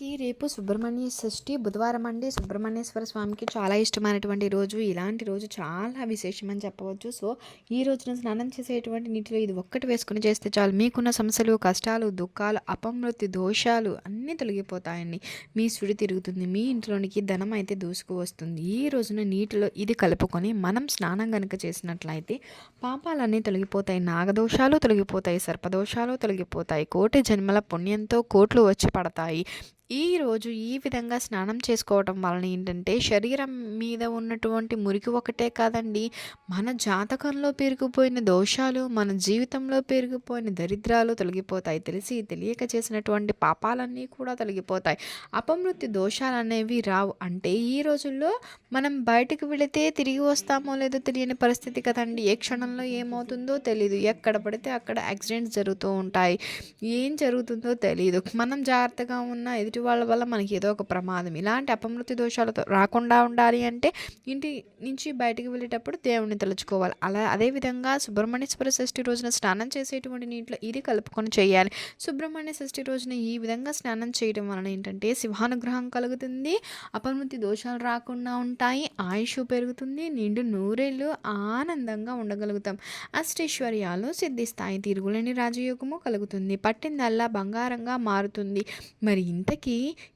మనకి రేపు సుబ్రహ్మణ్య షష్ఠి బుధవారం అండి. సుబ్రహ్మణ్యేశ్వర స్వామికి చాలా ఇష్టమైనటువంటి రోజు. ఇలాంటి రోజు చాలా విశేషం అని చెప్పవచ్చు. సో ఈ రోజున స్నానం చేసేటువంటి నీటిలో ఇది ఒక్కటి వేసుకుని చేస్తే చాలు. మీకున్న సమస్యలు కష్టాలు దుఃఖాలు అపమృతి దోషాలు అన్నీ తొలగిపోతాయండి. మీ సుడి తిరుగుతుంది. మీ ఇంట్లోనికి ధనం అయితే దూసుకు వస్తుంది. ఈ రోజున నీటిలో ఇది కలుపుకొని మనం స్నానం కనుక చేసినట్లయితే పాపాలన్నీ తొలగిపోతాయి. నాగదోషాలు తొలగిపోతాయి. సర్పదోషాలు తొలగిపోతాయి. కోటి జన్మల పుణ్యంతో కోట్లు వచ్చి పడతాయి. ఈరోజు ఈ విధంగా స్నానం చేసుకోవటం వలన ఏంటంటే శరీరం మీద ఉన్నటువంటి మురికి ఒకటే కాదండి. మన జాతకంలో పెరిగిపోయిన దోషాలు మన జీవితంలో పెరిగిపోయిన దరిద్రాలు తొలగిపోతాయి. తెలిసి తెలియక చేసినటువంటి పాపాలన్నీ కూడా తొలగిపోతాయి. అపమృత్యు దోషాలు అనేవి రావు. అంటే ఈ రోజుల్లో మనం బయటకు వెళితే తిరిగి వస్తామో లేదో తెలియని పరిస్థితి కదండి. ఏ క్షణంలో ఏమవుతుందో తెలియదు ఎక్కడ పడితే అక్కడ యాక్సిడెంట్స్ జరుగుతూ ఉంటాయి. ఏం జరుగుతుందో తెలియదు మనం జాగ్రత్తగా ఉన్న ఎదుటి వాళ్ళ వల్ల మనకి ఏదో ఒక ప్రమాదం. ఇలాంటి అపమృతి దోషాలతో రాకుండా ఉండాలి అంటే ఇంటి నుంచి బయటికి వెళ్ళేటప్పుడు దేవుణ్ణి తలుచుకోవాలి. అలా అదేవిధంగా సుబ్రహ్మణ్యేశ్వర షష్ఠి రోజున స్నానం చేసేటువంటి నీటిలో ఇది కలుపుకొని చేయాలి. సుబ్రహ్మణ్య షష్ఠి రోజున ఈ విధంగా స్నానం చేయడం వలన ఏంటంటే శివానుగ్రహం కలుగుతుంది అపమృతి దోషాలు రాకుండా ఉంటాయి ఆయుష్ పెరుగుతుంది నిండు నూరేళ్ళు ఆనందంగా ఉండగలుగుతాం. అష్టైశ్వర్యాలు సిద్ధిస్తాయి తిరుగులేని రాజయోగము కలుగుతుంది. పట్టిందల్లా బంగారంగా మారుతుంది. మరి ఇంతకీ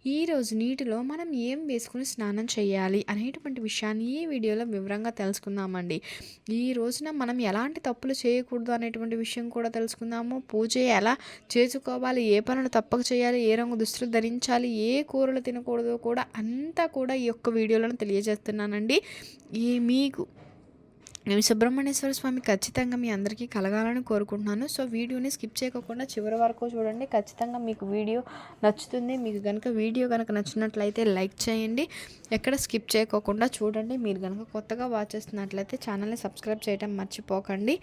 ఈరోజు నీటిలో మనం ఏం వేసుకుని స్నానం చేయాలి అనేటువంటి విషయాన్ని ఈ వీడియోలో వివరంగా తెలుసుకుందామండి. ఈ రోజున మనం ఎలాంటి తప్పులు చేయకూడదు అనేటువంటి విషయం కూడా తెలుసుకుందాము. పూజ ఎలా చేసుకోవాలి? ఏ పనులు తప్పక చేయాలి? ఏ రంగు దుస్తులు ధరించాలి? ఏ కూరలు తినకూడదో? కూడా అంతా కూడా ఈ యొక్క వీడియోలను తెలియజేస్తున్నానండి. ఈ మీకు నేను సుబ్రహ్మణ్యేశ్వర స్వామి ఖచ్చితంగా మీ అందరికీ కలగాలని కోరుకుంటున్నాను. సో వీడియోని స్కిప్ చేయకుండా చివరి వరకు చూడండి. ఖచ్చితంగా మీకు వీడియో నచ్చుతుంది. మీకు కనుక వీడియో కనుక నచ్చినట్లయితే లైక్ చేయండి. ఎక్కడ స్కిప్ చేయకోకుండా చూడండి. మీరు కనుక కొత్తగా వాచ్ చేస్తున్నట్లయితే ఛానల్ని సబ్స్క్రైబ్ చేయడం మర్చిపోకండి.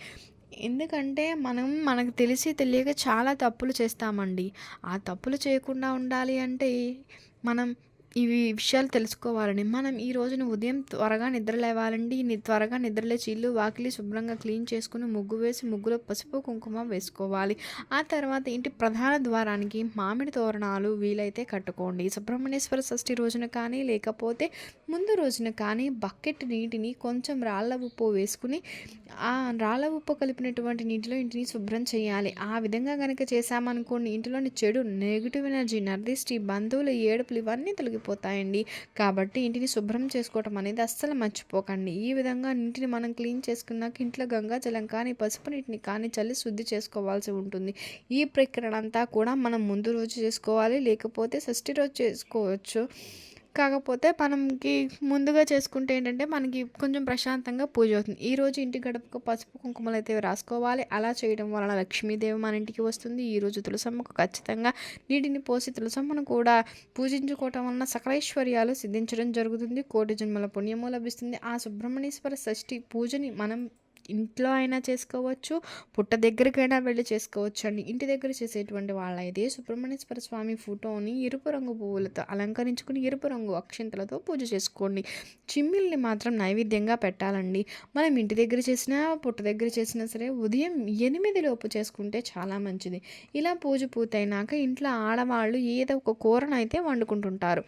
ఎందుకంటే మనం మనకు తెలిసి తెలియక చాలా తప్పులు చేస్తామండి. ఆ తప్పులు చేయకుండా ఉండాలి అంటే మనం ఇవి విషయాలు తెలుసుకోవాలని. మనం ఈ రోజున ఉదయం త్వరగా నిద్ర లేవాలండి. త్వరగా నిద్రలేచి ఇల్లు వాకిలి శుభ్రంగా క్లీన్ చేసుకుని ముగ్గు వేసి ముగ్గులో పసుపు కుంకుమ వేసుకోవాలి. ఆ తర్వాత ఇంటి ప్రధాన ద్వారానికి మామిడి తోరణాలు వీలైతే కట్టుకోండి. సుబ్రహ్మణ్యేశ్వర షష్ఠి రోజున కానీ లేకపోతే ముందు రోజున కానీ బకెట్ నీటిని కొంచెం రాళ్ళ ఉప్పు వేసుకుని ఆ రాళ్ళ ఉప్పు కలిపినటువంటి నీటిలో ఇంటిని శుభ్రం చేయాలి. ఆ విధంగా కనుక చేశామనుకోండి ఇంటిలోని చెడు నెగిటివ్ ఎనర్జీ నర్దిష్టి బంధువులు ఏడుపులు ఇవన్నీ తొలగిపోతాయండి కాబట్టి ఇంటిని శుభ్రం చేసుకోవటం అనేది అస్సలు మర్చిపోకండి. ఈ విధంగా ఇంటిని మనం క్లీన్ చేసుకున్నాక ఇంట్లో గంగా జలం కానీ పసుపు నీటిని కానీ చల్లి శుద్ధి చేసుకోవాల్సి ఉంటుంది. ఈ ప్రక్రియ అంతా కూడా మనం ముందు రోజు చేసుకోవాలి. లేకపోతే షష్ఠి రోజు చేసుకోవచ్చు. కాకపోతే మనకి ముందుగా చేసుకుంటే ఏంటంటే మనకి కొంచెం ప్రశాంతంగా పూజ అవుతుంది. ఈరోజు ఇంటి గడపకు పసుపు కుంకుమలు అయితే రాసుకోవాలి. అలా చేయడం వలన లక్ష్మీదేవి మన ఇంటికి వస్తుంది. ఈరోజు తులసమ్మకు ఖచ్చితంగా నీటిని పోసి తులసమ్మను కూడా పూజించుకోవటం వలన సకలైశ్వర్యాలు సిద్ధించడం జరుగుతుంది. కోటి జన్మల పుణ్యము లభిస్తుంది. ఆ సుబ్రహ్మణ్యేశ్వర షష్ఠి పూజని మనం ఇంట్లో అయినా చేసుకోవచ్చు పుట్ట దగ్గరికైనా వెళ్ళి చేసుకోవచ్చు అండి ఇంటి దగ్గర చేసేటువంటి వాళ్ళైతే సుబ్రహ్మణ్యేశ్వర స్వామి ఫోటోని ఎరుపు రంగు పువ్వులతో అలంకరించుకుని ఎరుపు రంగు అక్షింతలతో పూజ చేసుకోండి. చిమ్మిల్ని మాత్రం నైవేద్యంగా పెట్టాలండి. మనం ఇంటి దగ్గర చేసినా పుట్ట దగ్గర చేసినా సరే ఉదయం ఎనిమిది లోపు చేసుకుంటే చాలా మంచిది. ఇలా పూజ పూర్తయినాక ఇంట్లో ఆడవాళ్ళు ఏదో ఒక కూరనైతే వండుకుంటుంటారు.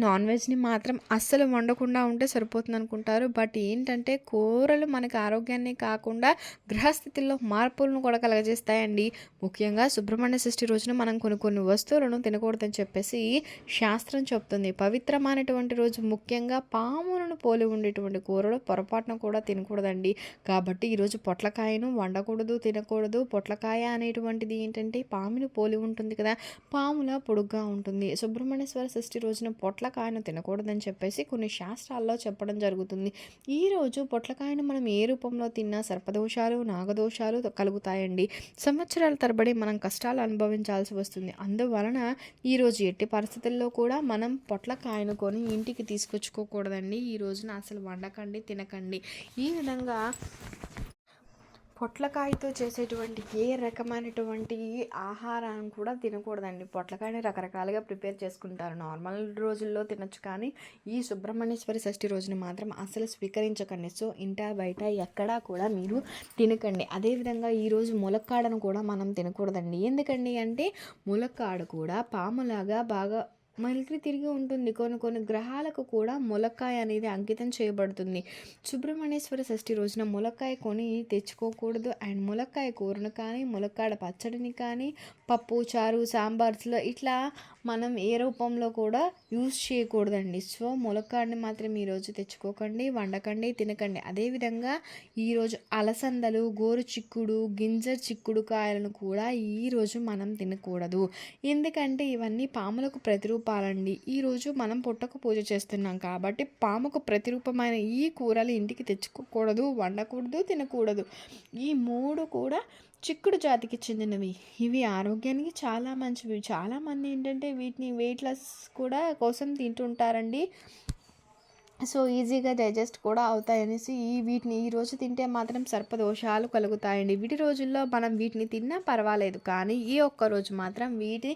నాన్ వెజ్ని మాత్రం అస్సలు వండకుండా ఉంటే సరిపోతుంది అనుకుంటారు బట్ ఏంటంటే కూరలు మనకి ఆరోగ్యాన్ని కాకుండా గృహస్థితిలో మార్పులను కూడా కలగజేస్తాయండి. ముఖ్యంగా సుబ్రహ్మణ్య షష్ఠి రోజున మనం కొన్ని కొన్ని వస్తువులను తినకూడదని చెప్పేసి శాస్త్రం చెప్తుంది. పవిత్రమైనటువంటి రోజు ముఖ్యంగా పాములను పోలి ఉండేటువంటి కూరలు పొరపాటున కూడా తినకూడదండి. కాబట్టి ఈరోజు పొట్లకాయను వండకూడదు తినకూడదు. పొట్లకాయ అనేటువంటిది ఏంటంటే పామును పోలి ఉంటుంది కదా పాముల పొడుగ్గా ఉంటుంది. సుబ్రహ్మణ్యేశ్వర షష్ఠి రోజున పొట్ల పొట్లకాయను తినకూడదని చెప్పేసి కొన్ని శాస్త్రాల్లో చెప్పడం జరుగుతుంది. ఈరోజు పొట్లకాయను మనం ఏ రూపంలో తిన్నా సర్పదోషాలు నాగదోషాలు కలుగుతాయండి. సంవత్సరాల తరబడి మనం కష్టాలు అనుభవించాల్సి వస్తుంది. అందువలన ఈరోజు ఎట్టి పరిస్థితుల్లో కూడా మనం పొట్లకాయను కొని ఇంటికి తీసుకొచ్చుకోకూడదండి. ఈ రోజున అసలు వండకండి తినకండి. ఈ విధంగా పొట్లకాయతో చేసేటువంటి ఏ రకమైనటువంటి ఆహారాన్ని కూడా తినకూడదండి. పొట్లకాయని రకరకాలుగా ప్రిపేర్ చేసుకుంటారు. నార్మల్ రోజుల్లో తినొచ్చు కానీ ఈ సుబ్రహ్మణ్యేశ్వరి షష్ఠి రోజున మాత్రం అసలు స్వీకరించకండి. సో ఇంటా బయట ఎక్కడా కూడా మీరు తినకండి. అదేవిధంగా ఈరోజు ములక్కాడను కూడా మనం తినకూడదండి. ఎందుకండి అంటే ములక్కాడ కూడా పాములాగా బాగా మలికి తిరిగి ఉంటుంది. కొన్ని కొన్ని గ్రహాలకు కూడా ములక్కాయ అనేది అంకితం చేయబడుతుంది. సుబ్రహ్మణ్యేశ్వర షష్ఠి రోజున ములక్కాయ కొని తెచ్చుకోకూడదు. అండ్ ములక్కాయ కూరను కానీ ములక్కాడ పచ్చడిని కానీ పప్పు చారు సాంబార్స్లో ఇట్లా మనం ఏ రూపంలో కూడా యూస్ చేయకూడదండి. సో ములక్కాడని మాత్రం ఈరోజు తెచ్చుకోకండి వండకండి తినకండి. అదేవిధంగా ఈరోజు అలసందలు గోరు చిక్కుడు గింజ చిక్కుడు కాయలను కూడా ఈరోజు మనం తినకూడదు. ఎందుకంటే ఇవన్నీ పాములకు ప్రతిరూపాలండి. ఈరోజు మనం పుట్టకు పూజ చేస్తున్నాం కాబట్టి పాముకు ప్రతిరూపమైన ఈ కూరలు ఇంటికి తెచ్చుకోకూడదు వండకూడదు తినకూడదు. ఈ మూడు కూడా చిక్కుడు జాతికి చెందినవి. ఇవి ఆరోగ్యానికి చాలా మంచివి. చాలామంది ఏంటంటే వీటిని వెయిట్ లాస్ కూడా కోసం తింటుంటారండి. సో ఈజీగా డైజెస్ట్ కూడా అవుతాయి అనేసి ఈ వీటిని ఈ రోజు తింటే మాత్రం సర్పదోషాలు కలుగుతాయండి. వీటి రోజుల్లో మనం వీటిని తిన్నా పర్వాలేదు కానీ ఈ ఒక్క రోజు మాత్రం వీటి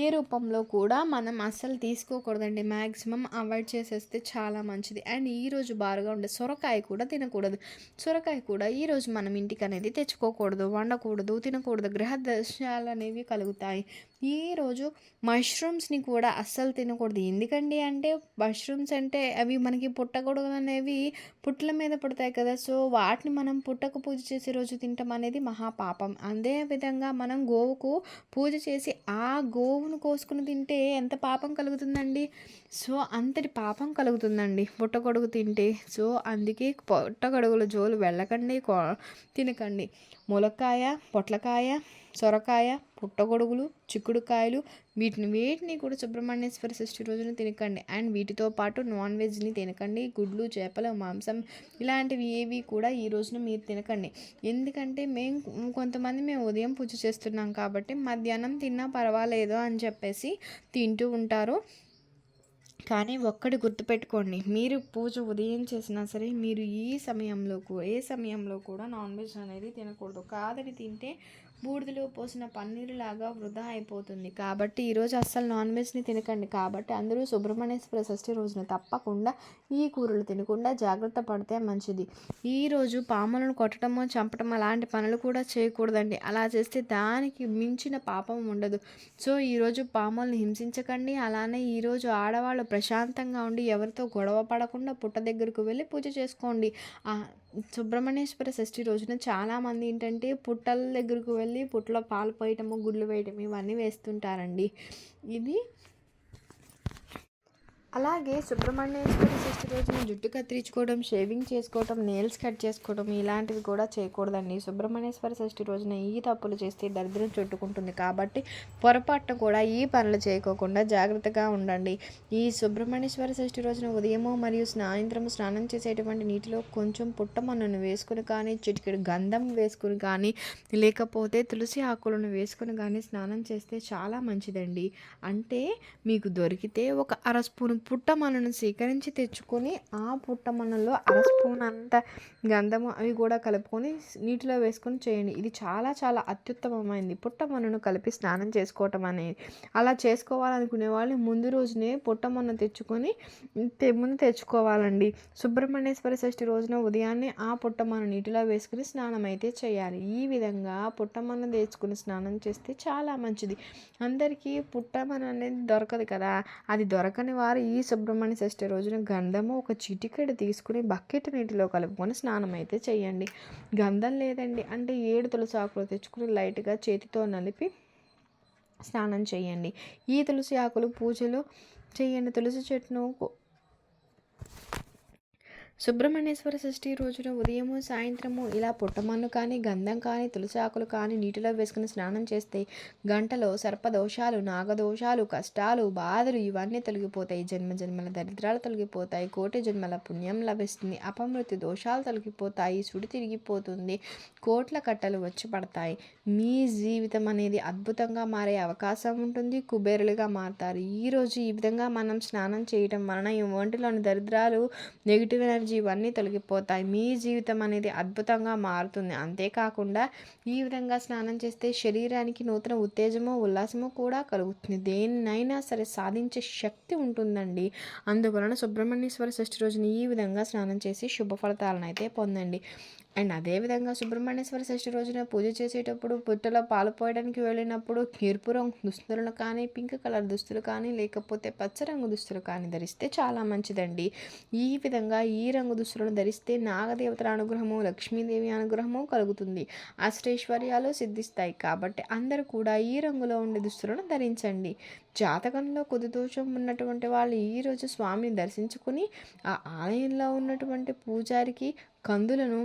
ఏ రూపంలో కూడా మనం అస్సలు తీసుకోకూడదండి. మ్యాక్సిమం అవాయిడ్ చేసేస్తే చాలా మంచిది. అండ్ ఈ రోజు బారుగా ఉండే సొరకాయ కూడా తినకూడదు. సొరకాయ కూడా ఈ రోజు మనం ఇంటికి అనేది తెచ్చుకోకూడదు వండకూడదు తినకూడదు. గ్రహ దర్శనాలు అనేవి కలుగుతాయి. ఈరోజు మష్రూమ్స్ని కూడా అస్సలు తినకూడదు. ఎందుకండి అంటే మష్రూమ్స్ అంటే అవి మనకి పుట్టకూడదు అనేవి పుట్ల మీద పడతాయి కదా. సో వాటిని మనం పుట్టకు పూజ చేసే రోజు తింటాం అనేది మహాపాపం. అదే విధంగా మనం గోవుకు పూజ చేసి ఆ గోవును కోసుకుని తింటే ఎంత పాపం కలుగుతుందండి? సో అంతటి పాపం కలుగుతుందండి పుట్టగొడుగు తింటే. సో అందుకే పుట్టగొడుగుల జోలు వెళ్ళకండి తినకండి. ములక్కాయ పొట్లకాయ సొరకాయ పుట్టగొడుగులు చిక్కుడుకాయలు వీటిని వేటిని కూడా సుబ్రహ్మణ్యేశ్వర షష్ఠి రోజున తినకండి. అండ్ వీటితో పాటు నాన్ వెజ్ని తినకండి. గుడ్లు చేపలు మాంసం ఇలాంటివి ఏవి కూడా ఈ రోజున మీరు తినకండి. ఎందుకంటే మేము కొంతమంది మేము ఉదయం పూజ చేస్తున్నాం కాబట్టి మధ్యాహ్నం తిన్నా పర్వాలేదు అని చెప్పేసి తింటూ ఉంటారు. కానీ ఒక్కటి గుర్తుపెట్టుకోండి. మీరు పూజ ఉదయం చేసినా సరే మీరు ఈ సమయంలో ఏ సమయంలో కూడా నాన్ వెజ్ అనేది తినకూడదు. కాదని తింటే బూడిదలో పోసిన పన్నీరు లాగా వృధా అయిపోతుంది. కాబట్టి ఈరోజు అస్సలు నాన్ వెజ్ని తినకండి. కాబట్టి అందరూ సుబ్రహ్మణ్యేశ్వర షష్ఠి రోజున తప్పకుండా ఈ కూరలు తినకుండా జాగ్రత్త పడితే మంచిది. ఈరోజు పాములను కొట్టడము చంపడం అలాంటి పనులు కూడా చేయకూడదండి. అలా చేస్తే దానికి మించిన పాపం ఉండదు. సో ఈరోజు పాములను హింసించకండి. అలానే ఈరోజు ఆడవాళ్ళు ప్రశాంతంగా ఉండి ఎవరితో గొడవ పడకుండా పుట్ట దగ్గరకు వెళ్ళి పూజ చేసుకోండి. సుబ్రహ్మణ్యేశ్వర షష్ఠి రోజున చాలామంది ఏంటంటే పుట్టల దగ్గరకు వెళ్ళి పుట్టలో పాలు పోయటము గుడ్లు వేయటం ఇవన్నీ వేస్తుంటారండి. ఇది అలాగే సుబ్రహ్మణ్యేశ్వరి షష్ఠి రోజున జుట్టు కత్తిరించుకోవడం షేవింగ్ చేసుకోవడం నెయిల్స్ కట్ చేసుకోవడం ఇలాంటివి కూడా చేయకూడదండి. సుబ్రహ్మణ్యేశ్వర షష్ఠి రోజున ఈ తప్పులు చేస్తే దరిద్రం చుట్టుకుంటుంది కాబట్టి పొరపాటున కూడా ఈ పనులు చేయకోకుండా జాగ్రత్తగా ఉండండి. ఈ సుబ్రహ్మణ్యేశ్వర షష్ఠి రోజున ఉదయము మరియు సాయంత్రం స్నానం చేసేటువంటి నీటిలో కొంచెం పుట్టమన్నను వేసుకుని కానీ చిటికెడు గంధం వేసుకుని కానీ లేకపోతే తులసి ఆకులను వేసుకుని కానీ స్నానం చేస్తే చాలా మంచిదండి. అంటే మీకు దొరికితే ఒక అర స్పూన్ పుట్టమనను సేకరించి తెచ్చుకొని ఆ పుట్టమనలో అర స్పూన్ అంత గంధము అవి కూడా కలుపుకొని నీటిలో వేసుకొని చేయండి. ఇది చాలా చాలా అత్యుత్తమమైంది. పుట్టమనను కలిపి స్నానం చేసుకోవటం అనేది. అలా చేసుకోవాలనుకునే వాళ్ళు ముందు రోజునే పుట్టమన్న తెచ్చుకొని ముందు తెచ్చుకోవాలండి. సుబ్రహ్మణ్యేశ్వర షష్ఠి రోజున ఉదయాన్నే ఆ పుట్టమన్న నీటిలో వేసుకుని స్నానం అయితే చేయాలి. ఈ విధంగా పుట్టమన్న తెచ్చుకుని స్నానం చేస్తే చాలా మంచిది. అందరికీ పుట్టమన్న అనేది దొరకదు కదా. అది దొరకని వారు ఈ ఈ సుబ్రహ్మణ్య షష్ఠి రోజున గంధము ఒక చిటికెడు తీసుకుని బకెట్ నీటిలో కలుపుకొని స్నానం అయితే చేయండి గంధం లేదండి అంటే ఏడు తులసి ఆకులు తెచ్చుకుని లైట్గా చేతితో నలిపి స్నానం చేయండి ఈ తులసి ఆకులు పూజలు చేయండి తులసి చెట్టును సుబ్రహ్మణ్యేశ్వర షష్ఠి రోజున ఉదయము సాయంత్రము ఇలా పుట్టమన్ను కానీ గంధం కానీ తులసి ఆకులు కానీ నీటిలో వేసుకుని స్నానం చేస్తే గంటలో సర్పదోషాలు నాగదోషాలు కష్టాలు బాధలు ఇవన్నీ తొలగిపోతాయి. జన్మ జన్మల దరిద్రాలు తొలగిపోతాయి. కోటి జన్మల పుణ్యం లభిస్తుంది. అపమృతి దోషాలు తొలగిపోతాయి. సుడి తిరిగిపోతుంది. కోట్ల కట్టలు వచ్చి పడతాయి. మీ జీవితం అనేది అద్భుతంగా మారే అవకాశం ఉంటుంది. కుబేరులుగా మారుతారు. ఈరోజు ఈ విధంగా మనం స్నానం చేయటం వలన ఈ ఒంటిలోని దరిద్రాలు నెగిటివ్ ఎనర్జీ ఎనర్జీ ఇవన్నీ తొలగిపోతాయి. మీ జీవితం అనేది అద్భుతంగా మారుతుంది. అంతేకాకుండా ఈ విధంగా స్నానం చేస్తే శరీరానికి నూతన ఉత్తేజము ఉల్లాసము కూడా కలుగుతుంది. దేన్నైనా సరే సాధించే శక్తి ఉంటుందండి. అందువలన సుబ్రహ్మణ్యేశ్వర షష్ఠి రోజున ఈ విధంగా స్నానం చేసి శుభ ఫలితాలను అయితే పొందండి. అండ్ అదేవిధంగా సుబ్రహ్మణ్యేశ్వర షష్ఠి రోజున పూజ చేసేటప్పుడు పుట్టలో పాలు పోయడానికి వెళ్ళినప్పుడు ఎరుపు రంగు దుస్తులను కానీ పింక్ కలర్ దుస్తులు కానీ లేకపోతే పచ్చ రంగు దుస్తులు కానీ ధరిస్తే చాలా మంచిదండి. ఈ విధంగా ఈ రంగు దుస్తులను ధరిస్తే నాగదేవతల అనుగ్రహము లక్ష్మీదేవి అనుగ్రహము కలుగుతుంది. అష్టైశ్వర్యాలు సిద్ధిస్తాయి. కాబట్టి అందరూ కూడా ఈ రంగులో ఉండే దుస్తులను ధరించండి. జాతకంలో కొద్ది దోషం ఉన్నటువంటి వాళ్ళు ఈరోజు స్వామిని దర్శించుకుని ఆ ఆలయంలో ఉన్నటువంటి పూజారికి కందులను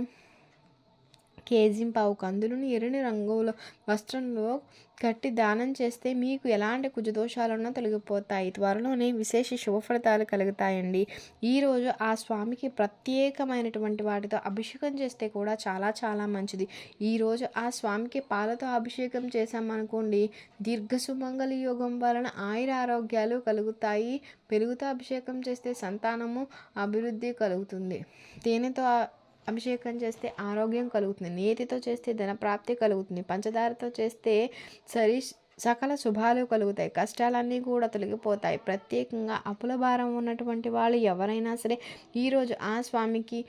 కేజీ పావు కందులను ఎర్రని రంగుల వస్త్రంలో కట్టి దానం చేస్తే మీకు ఎలాంటి కుజదోషాలున్నా తొలగిపోతాయి. త్వరలోనే విశేష శుభఫలితాలు కలుగుతాయండి. ఈరోజు ఆ స్వామికి ప్రత్యేకమైనటువంటి వాటితో అభిషేకం చేస్తే కూడా చాలా చాలా మంచిది. ఈరోజు ఆ స్వామికి పాలతో అభిషేకం చేశామనుకోండి దీర్ఘ సుమంగళ యోగం వలన ఆయుర ఆరోగ్యాలు కలుగుతాయి. పెరుగుతో అభిషేకం చేస్తే సంతానము అభివృద్ధి కలుగుతుంది. తేనెతో అభిషేకం చేస్తే ఆరోగ్యం కలుగుతుంది నేతితో చేస్తే ధనప్రాప్తి కలుగుతుంది పంచదారతో చేస్తే సరి సకల శుభాలు కలుగుతాయి కష్టాలన్నీ కూడా తొలగిపోతాయి. ప్రత్యేకంగా అప్పుల భారం ఉన్నటువంటి వాళ్ళు ఎవరైనా సరే ఈరోజు ఆ స్వామికి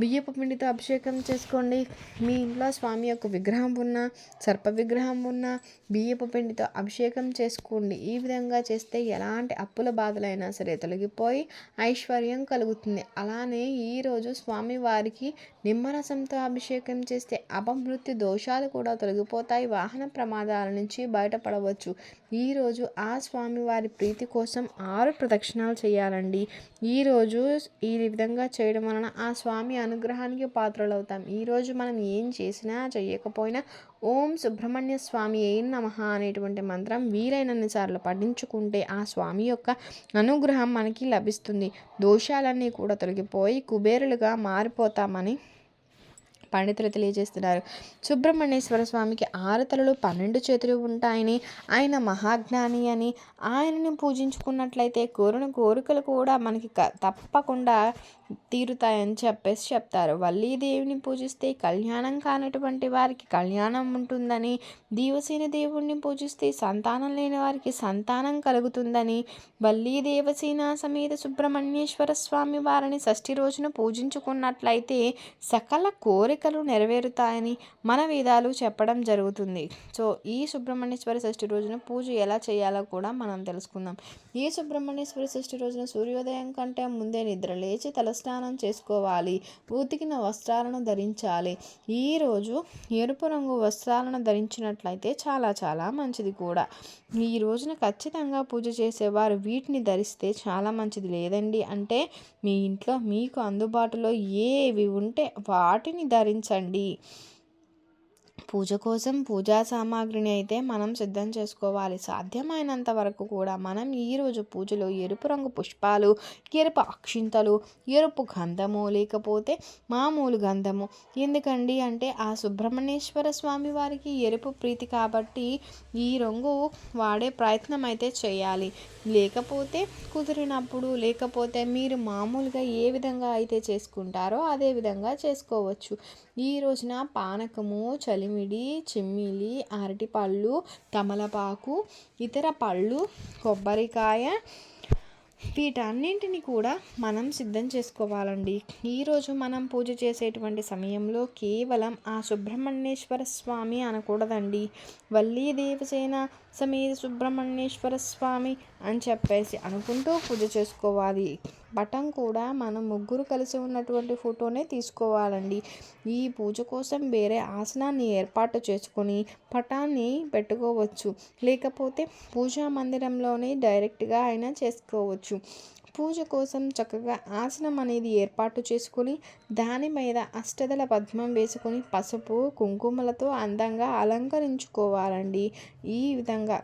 బియ్యపు పిండితో అభిషేకం చేసుకోండి. మీ ఇంట్లో స్వామి యొక్క విగ్రహం ఉన్న సర్ప విగ్రహం ఉన్న బియ్యపు పిండితో అభిషేకం చేసుకోండి. ఈ విధంగా చేస్తే ఎలాంటి అప్పుల బాధలైనా సరే తొలగిపోయి ఐశ్వర్యం కలుగుతుంది. అలానే ఈరోజు స్వామి వారికి నిమ్మరసంతో అభిషేకం చేస్తే అపమృత్యు దోషాలు కూడా తొలగిపోతాయి. వాహన ప్రమాదాల నుంచి బయటపడవచ్చు. ఈరోజు ఆ స్వామి వారి ప్రీతి కోసం ఆరు ప్రదక్షిణాలు చేయాలండి. ఈరోజు ఈ విధంగా చేయడం వలన ఆ స్వామి అనుగ్రహానికి పాత్రలవుతాం. ఈరోజు మనం ఏం చేసినా చేయకపోయినా ఓం సుబ్రహ్మణ్య స్వామి ఏ నమ అనేటువంటి మంత్రం వీలైనన్ని సార్లు పఠించుకుంటే ఆ స్వామి యొక్క అనుగ్రహం మనకి లభిస్తుంది. దోషాలన్నీ కూడా తొలగిపోయి కుబేరులుగా మారిపోతామని పండితులు తెలియజేస్తున్నారు. సుబ్రహ్మణ్యేశ్వర స్వామికి ఆరు తలలు పన్నెండు చేతులు ఉంటాయని ఆయన మహాజ్ఞాని అని ఆయనని పూజించుకున్నట్లయితే కోరిన కోరికలు కూడా మనకి తప్పకుండా తీరుతాయని చెప్పేసి చెప్తారు. వల్లీ దేవుని పూజిస్తే కళ్యాణం కానటువంటి వారికి కళ్యాణం ఉంటుందని దేవసేన దేవుణ్ణి పూజిస్తే సంతానం లేని వారికి సంతానం కలుగుతుందని వల్లీ దేవసేన సమేత సుబ్రహ్మణ్యేశ్వర స్వామి వారిని షష్ఠి రోజున పూజించుకున్నట్లయితే సకల కోరికలు నెరవేరుతాయని మన వేదాలు చెప్పడం జరుగుతుంది. సో ఈ సుబ్రహ్మణ్యేశ్వర షష్ఠి రోజున పూజ ఎలా చేయాలో కూడా మనం తెలుసుకుందాం. ఈ సుబ్రహ్మణ్యేశ్వర షష్ఠి రోజున సూర్యోదయం కంటే ముందే నిద్ర లేచి తల తలస్నానం చేసుకోవాలి. ఉతికిన వస్త్రాలను ధరించాలి. ఈరోజు ఎరుపు రంగు వస్త్రాలను ధరించినట్లయితే చాలా చాలా మంచిది కూడా. ఈ రోజున ఖచ్చితంగా పూజ చేసేవారు వీటిని ధరిస్తే చాలా మంచిది లేదండి. అంటే మీ ఇంట్లో మీకు అందుబాటులో ఏవి ఉంటే వాటిని ధరించండి. పూజ కోసం పూజా సామాగ్రిని అయితే మనం సిద్ధం చేసుకోవాలి. సాధ్యమైనంత వరకు కూడా మనం ఈరోజు పూజలో ఎరుపు రంగు పుష్పాలు ఎరుపు అక్షింతలు ఎరుపు గంధము లేకపోతే మామూలు గంధము. ఎందుకండి అంటే ఆ సుబ్రహ్మణ్యేశ్వర స్వామి వారికి ఎరుపు ప్రీతి కాబట్టి ఈ రంగు వాడే ప్రయత్నం అయితే చేయాలి. లేకపోతే కుదిరినప్పుడు లేకపోతే మీరు మామూలుగా ఏ విధంగా అయితే చేసుకుంటారో అదే విధంగా చేసుకోవచ్చు. ఈ రోజున పానకము చలిమిడి చిమ్మిలి అరటిపళ్ళు తమలపాకు ఇతర పళ్ళు కొబ్బరికాయ వీటన్నింటిని కూడా మనం సిద్ధం చేసుకోవాలండి. ఈరోజు మనం పూజ చేసేటువంటి సమయంలో కేవలం ఆ సుబ్రహ్మణ్యేశ్వర స్వామి అనకూడదండి. వల్లీ దేవసేన సమేత సుబ్రహ్మణ్యేశ్వర స్వామి అని చెప్పేసి అనుకుంటూ పూజ చేసుకోవాలి. పటం కూడా మనం ముగ్గురు కలిసి ఉన్నటువంటి ఫోటోనే తీసుకోవాలండి. ఈ పూజ కోసం వేరే ఆసనాన్ని ఏర్పాటు చేసుకొని పటాన్ని పెట్టుకోవచ్చు. లేకపోతే పూజా మందిరంలోనే డైరెక్ట్గా అయినా చేసుకోవచ్చు. పూజ కోసం చక్కగా ఆసనం అనేది ఏర్పాటు చేసుకొని దాని మీద అష్టదల పద్మం వేసుకొని పసుపు కుంకుమలతో అందంగా అలంకరించుకోవాలండి. ఈ విధంగా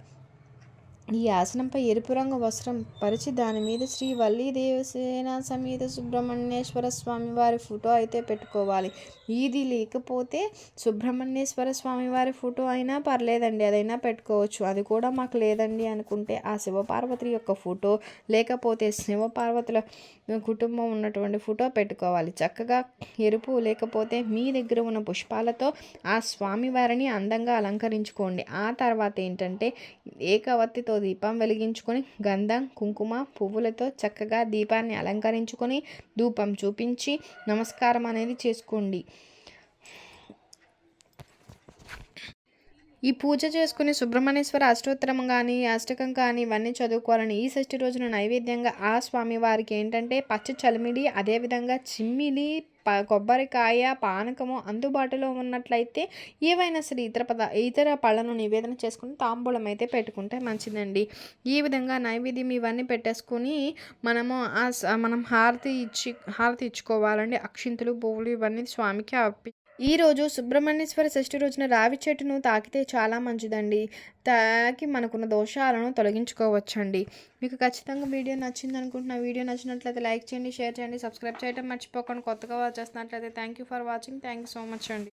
ఈ ఆసనంపై ఎరుపు రంగు వస్త్రం పరిచి దాని మీద శ్రీ వల్లీ దేవసేన సమేత సుబ్రహ్మణ్యేశ్వర స్వామి వారి ఫోటో అయితే పెట్టుకోవాలి. ఇది లేకపోతే సుబ్రహ్మణ్యేశ్వర స్వామి వారి ఫోటో అయినా పర్లేదండి అదైనా పెట్టుకోవచ్చు. అది కూడా మాకు లేదండి అనుకుంటే ఆ శివపార్వతి యొక్క ఫోటో లేకపోతే శివపార్వతుల కుటుంబం ఉన్నటువంటి ఫోటో పెట్టుకోవాలి. చక్కగా ఎరుపు లేకపోతే మీ దగ్గర ఉన్న పుష్పాలతో ఆ స్వామివారిని అందంగా అలంకరించుకోండి. ఆ తర్వాత ఏంటంటే ఏకవత్తితో దీపం వెలిగించుకొని గంధం కుంకుమ పువ్వులతో చక్కగా దీపాన్ని అలంకరించుకొని ధూపం చూపించి నమస్కారం అనేది చేసుకోండి. ఈ పూజ చేసుకుని సుబ్రహ్మణ్యేశ్వర అష్టోత్తరం కానీ అష్టకం కానీ ఇవన్నీ చదువుకోవాలని ఈ షష్ఠి రోజున నైవేద్యంగా ఆ స్వామి వారికి ఏంటంటే పచ్చ చలిమిడి అదేవిధంగా చిమ్మిలి ప కొబ్బరికాయ పానకము అందుబాటులో ఉన్నట్లయితే ఏవైనా సరే ఇతర పద ఇతర పళ్ళను నివేదన చేసుకుని తాంబూలం అయితే పెట్టుకుంటే మంచిదండి. ఈ విధంగా నైవేద్యం ఇవన్నీ పెట్టేసుకొని మనము ఆ స- మనం హారతి ఇచ్చి హారతి ఇచ్చుకోవాలండి. అక్షింతలు పువ్వులు ఇవన్నీ స్వామికి అప్పి ఈరోజు సుబ్రహ్మణ్యేశ్వర షష్ఠి రోజున రావి చెట్టును తాకితే చాలా మంచిదండి. తాకి మనకున్న దోషాలను తొలగించుకోవచ్చండి. మీకు ఖచ్చితంగా వీడియో నచ్చింది అనుకుంటున్నా వీడియో నచ్చినట్లయితే లైక్ చేయండి షేర్ చేయండి సబ్స్క్రైబ్ చేయడం మర్చిపోకండి. కొత్తగా వచ్చేస్తున్నట్లయితే thank you for watching. Thank you so much అండి.